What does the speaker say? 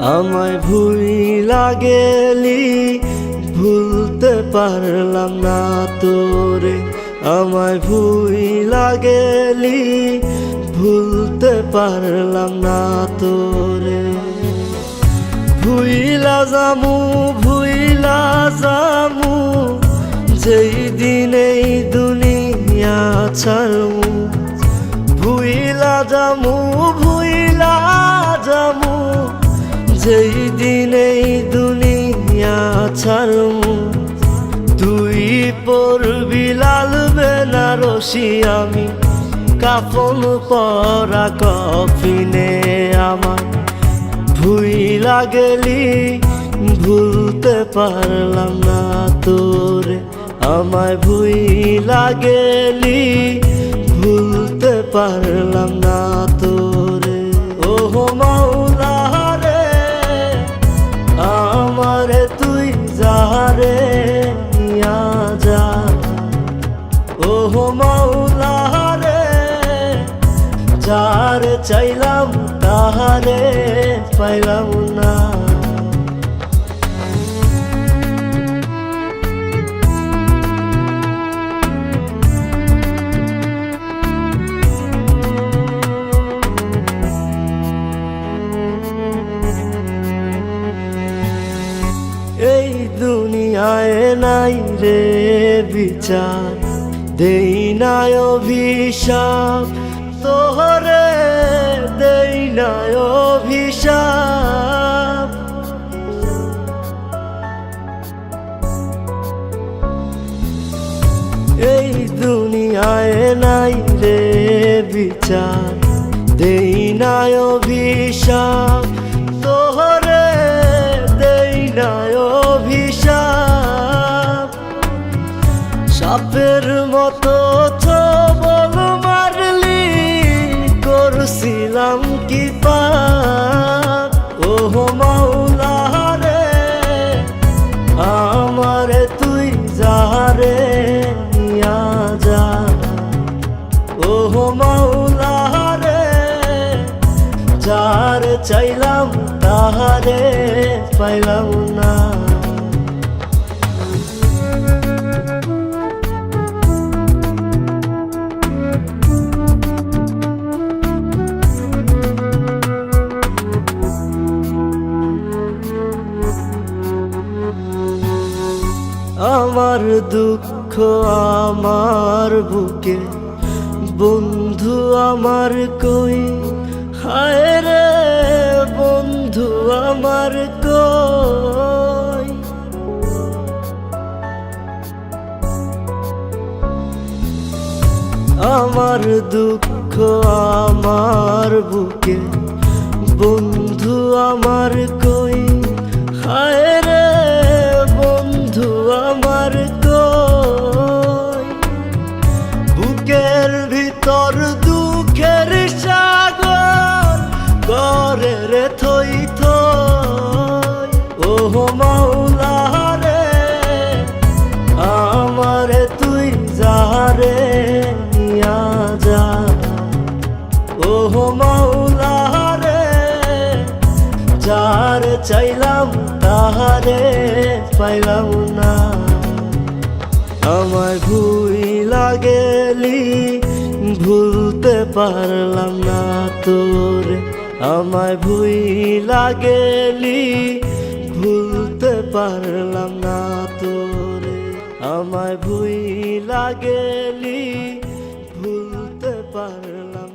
আমায় ভুল লাগেলি, ভুলতে পারলাম না তোরে। আমায় ভুল লাগেলি, ভুলতে পারলাম না তোরে। ভুইলা জামু ভুইলা জামু, যেই দিন এই দুনিয়া ছাড়মু ভুইলা জামু ভুইলা জামু যেই দিন এই দুনিয়া ছাড়মু তুই পড়বি লাল বেনারসি, আমি কাফন পরা কফিনে আমার ভুই লাগলি, ভুলতে পারলাম না তোরে। আমায় ভুই লাগলি, ভুলতে পারলাম না ওহো মাওলা রে যার চাইলাম তাহারে পাইলাম না। এই দুনিয়ায় নাই রে বিচার। দেই নাই অভিশাপ তোহরে দেই অভিশাপ। এই দুনিয়ায় নাই রে বিচার দেই অভিশাপ। সাপের মতো ছবল মারলি করছিলাম কি তুই যারে নিয়া চাইলাম তাহারে পাইলাম না। আমার দুঃখ আমার বুকে। বন্ধু আমার কই? হায় রে, বন্ধু আমার কই? আমার দুঃখ আমার বুকে। বন্ধু আমার মাওলা রে, আমারে তুই যারে নিয়া যা। ওহ মাওলা রে, যার চাইলাম তাহারে পাইলাম না। আমার ভুই লাগেলি ভুলতে পারলাম না তোরে। আমায় ভুই লাগেলি ভুলতে পারলাম না তোরে। আমায় ভুই লাগেলি ভুলতে পারলাম